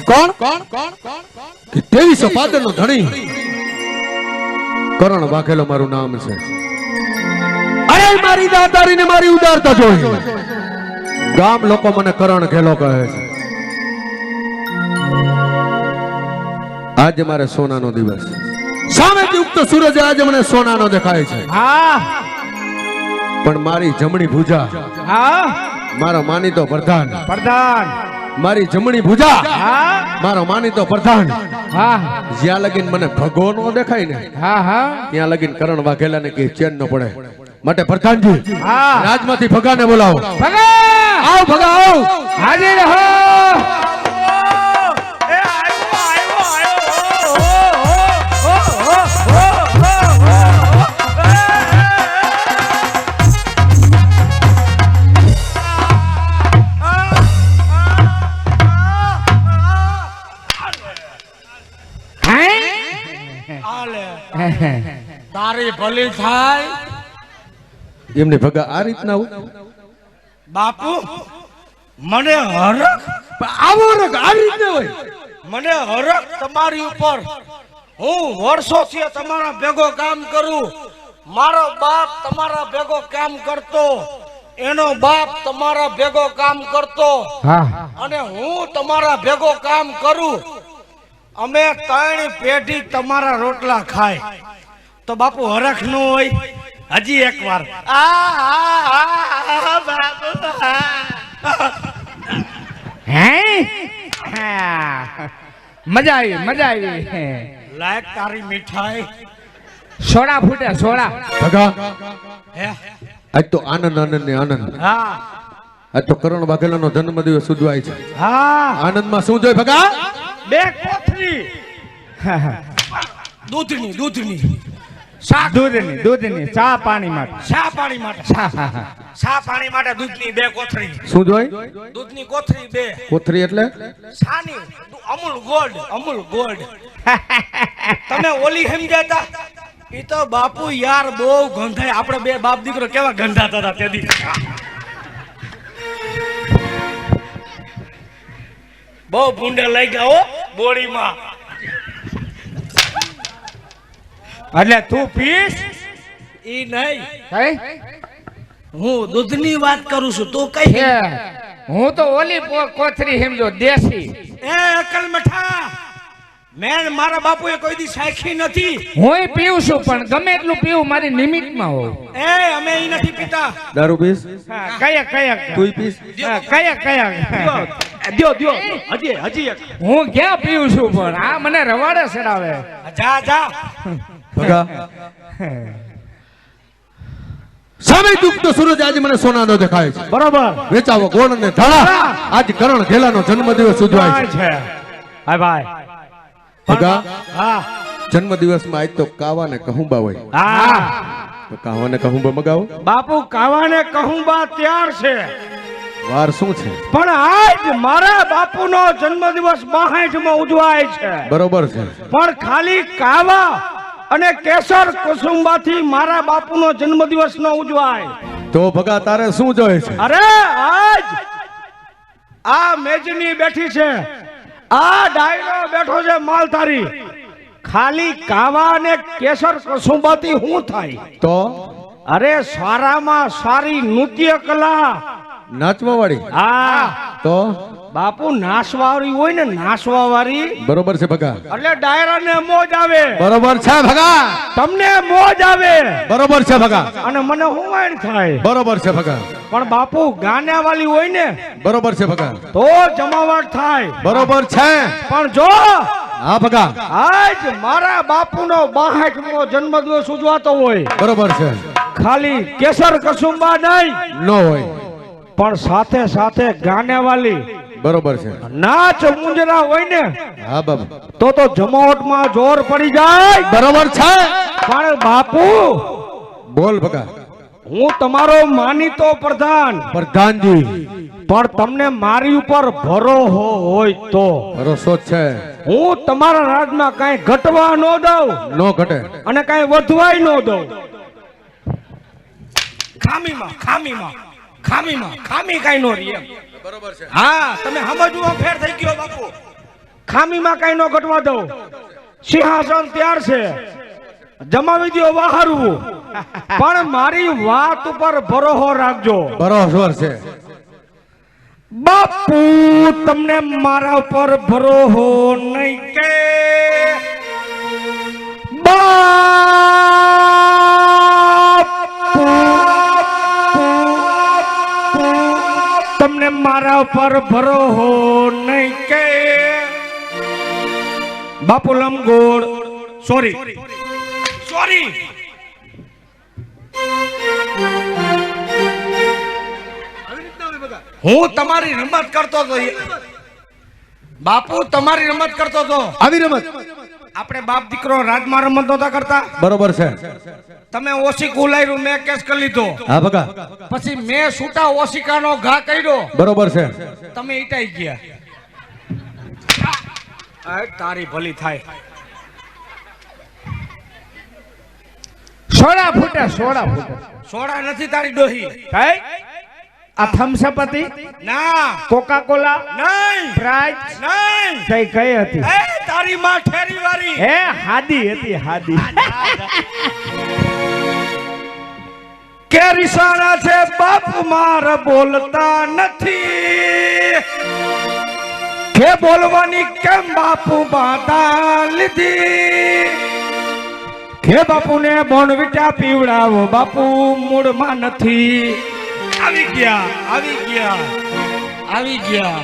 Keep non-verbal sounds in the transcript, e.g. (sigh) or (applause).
કોણ? કે ત્રેવીસો પાદર નો ધણી. કરણ વાઘેલો મારું નામ છે. અરે મારી દાતારી ને મારી ઉદારતા જોઈ. ગામ લોકો મને કરણ ઘેલો કહે છે. આજે મારે સોનાનો દિવસ સામેથી ઉગતો સૂરજ આજે મને સોનાનો દેખાય છે. હા. પણ મારી જમણી ભુજા હા. મારો માનીતો પ્રધાન. પ્રધાન. મારી જમણી ભુજા. હા. મારો માનીતો પ્રધાન. હા. જ્યાં લગીન મને ભગો નો દેખાય ને હા હા. ત્યાં લગીન કરણ વાઘેલા ને કે ચેન ન પડે. માટે પ્રધાનજી હા. રાજમાંથી ભગાને બોલાવો. ભગા! આવ ભગા આવ. હાજર હો (laughs) તારી ભલી થાય. એમને ભગા આ રીતના બાપુ મને હરખ? આવો હરખ આ રીતના હોય. મને હરખ તમારી ઉપર. હું વર્ષોથી તમારા ભેગો કામ કરું. મારો બાપ તમારા ભેગો કામ કરતો. એનો બાપ તમારા ભેગો કામ કરતો. અને હું તમારા ભેગો કામ કરું. અમે ત્રણ પેઢી તમારા રોટલા ખાય. તો બાપુ હરખ ન હોય? હજી એક વાર. હે? મજા આવી મજા આવી. લાયક તારી મીઠાઈ. સોડા ફૂટે સોડા. ભગા હે? આજ તો આનંદ આનંદ ને આનંદ. હા. આજ તો કરણ વાઘેલાનો જન્મદિવસ ઉજવાય છે. હા. આનંદમાં શું જોય ભગા? બે (laughs) દૂધની દૂધની. શાક. દૂધની દૂધની ચા પાણી માટે. ચા પાણી માટે. (laughs) શા પાણી માટે દૂધની બે કોથળી. શું જોઈ? દૂધની કોથળી બે. કોથળી એટલે? શાની અમૂલ ગોલ્ડ અમૂલ ગોલ્ડ. (laughs) તમે ઓલી સમજાતા એ તો? બાપુ યાર બહુ ગંધાય. આપણે બે બાપ દીકરો કેવા ગંધાતા હતા તે દી. બહુ ભૂંડે લઈ ગયા હો. બોડીમાં એટલે તું પીસ ઈ નહીં. કઈ હું દૂધની વાત કરું છું તું કઈ હું. તો ઓલી પો- કોથરી સમજો દેશી. એ અકલ મઠા. મેં મારા બાપુએ કોઈ દી સાખી નથી. હું પીવું છું પણ ગમે એટલું પીવું મારી નિમિત્તમાં હોય. એ અમે ઈ નથી પીતા. દારૂ પીસ કયા કયા? તું પીસ કયા કયા? દ્યો દ્યો હજી હજી એક. હું ક્યાં પીવું છું પણ? આ મને રવાડે સડાવે જા જા. ભગા સામે દુખતો સૂરજ આજે મને સોનાનો દેખાય છે. બરાબર. વેચાવો ગોળ અને ધળા આજ કરણ ઘેલાનો જન્મદિવસ ઉજવાય છે. છે. હાય ભાઈ. ભગા હા. જન્મદિવસમાં આજ તો કાવા ને કહુંબા હોય. હા. તો કાવા ને કહુંબા મગાવો. બાપુ કાવા ને કહુંબા તૈયાર છે. વાર શું છે? પણ આજ મારા બાપુનો જન્મદિવસ બાહાઠમાં ઉજવાય છે. બરોબર છે. પણ ખાલી કાવા અને કેસર કુસુંબાથી મારા બાપુનો જન્મદિવસ ન ઉજવાય. તો ભગા તારે શું જોઈએ છે? અરે આજ આ મેજની બેઠી છે. આ ડાયરો બેઠો છે માલધારી. ખાલી કાવા અને કેસર કસુંબાથી શું થાય? તો? અરે સારામાં સારી નૃત્ય કલા નાચવા વાળી હા. તો? બાપુ નાસવાળી હોય ને નાસવા વાળી બરોબર છે ભગા. એટલે ડાયરાને મોજ આવે. બરોબર છે ભગા. તમને મોજ આવે. બરોબર છે ભગા. અને મને હુમાણ થાય. બરોબર છે ભગા. પણ બાપુ ગાનાવાળી હોય ને બરોબર છે ભગા. તો જમાવટ થાય. બરોબર છે. પણ જો હા ભગા. આજ મારા બાપુનો બાહાઠમો જન્મદિવસ ઉજવાતો હોય. બરોબર છે. ખાલી કેસર કસુંબા નહીં. ન હોય. પણ સાથે સાથે ગાનેવાલી બરોબર છે. નાચ મુંજરા હોય ને હા બાબા. તો તો જમાવટમાં જોર પડી જાય. બરોબર છે. પણ બાપુ બોલ ભગા. હું તમારો માનીતો પ્રધાન. પ્રધાનજી. પણ તમને મારી ઉપર ભરોહો હોય તો. ભરોસો છે. હું તમારા રાજમાં કાંઈ ઘટવા ન દઉં. નો ઘટે. અને કાંઈ વધવાય ન દઉં. ખામીમાં ખામીમાં. ખામીમાં ખામી કાંઈ નો રહી એમ. બરોબર છે. હા તમે સમજવું ફેર થઈ ગયો બાપુ. ખામીમાં કઈ નો ઘટવા દો સિંહાસન ત્યાર છે. જમાવી દો વાહરવું. પણ મારી વાત ઉપર ભરોહો રાખજો. બરોબર છે. બાપુ તમને મારા ઉપર ભરોહો નહીં કે મારા ઉપર ભરોહો નહીં કે બાપુ ગોળ સોરી સોરી હું તમારી રમત કરતો હતો. બાપુ તમારી રમત કરતો હતો. આવી રમત. આપણે બાપ દીકરો રાજમાં રમત નતા કરતા? બરોબર છે. તમે ઓસી કુલાયરું મેં કેસ કરી લીધો. હા બકા પછી મેં છૂટા ઓશિકાનો ઘા કર્યો. બરોબર છે. તમે ઈટાઈ ગયા. આ તારી ભલી થાય. સોડા ફૂટે સોડા ફૂટે સોડા નથી તારી ડોહી. કઈ આ થમ્સઅપ હતી ના. કોકા કોલા નહીં. પ્રાઇઝ નહીં. કઈ કઈ હતી? એ તારી માં ઠેરી વાળી. હે હાદી હતી હાદી. કે રીસાણા છે બાપ માર બોલતા નથી. કે બોલવાની કેમ બાપુ બાતા લીધી? કે બાપુને બોનવિટા પીવડાવો બાપુ મૂળમાં નથી. આવી ગયા આવી ગયા. આવી ગયા.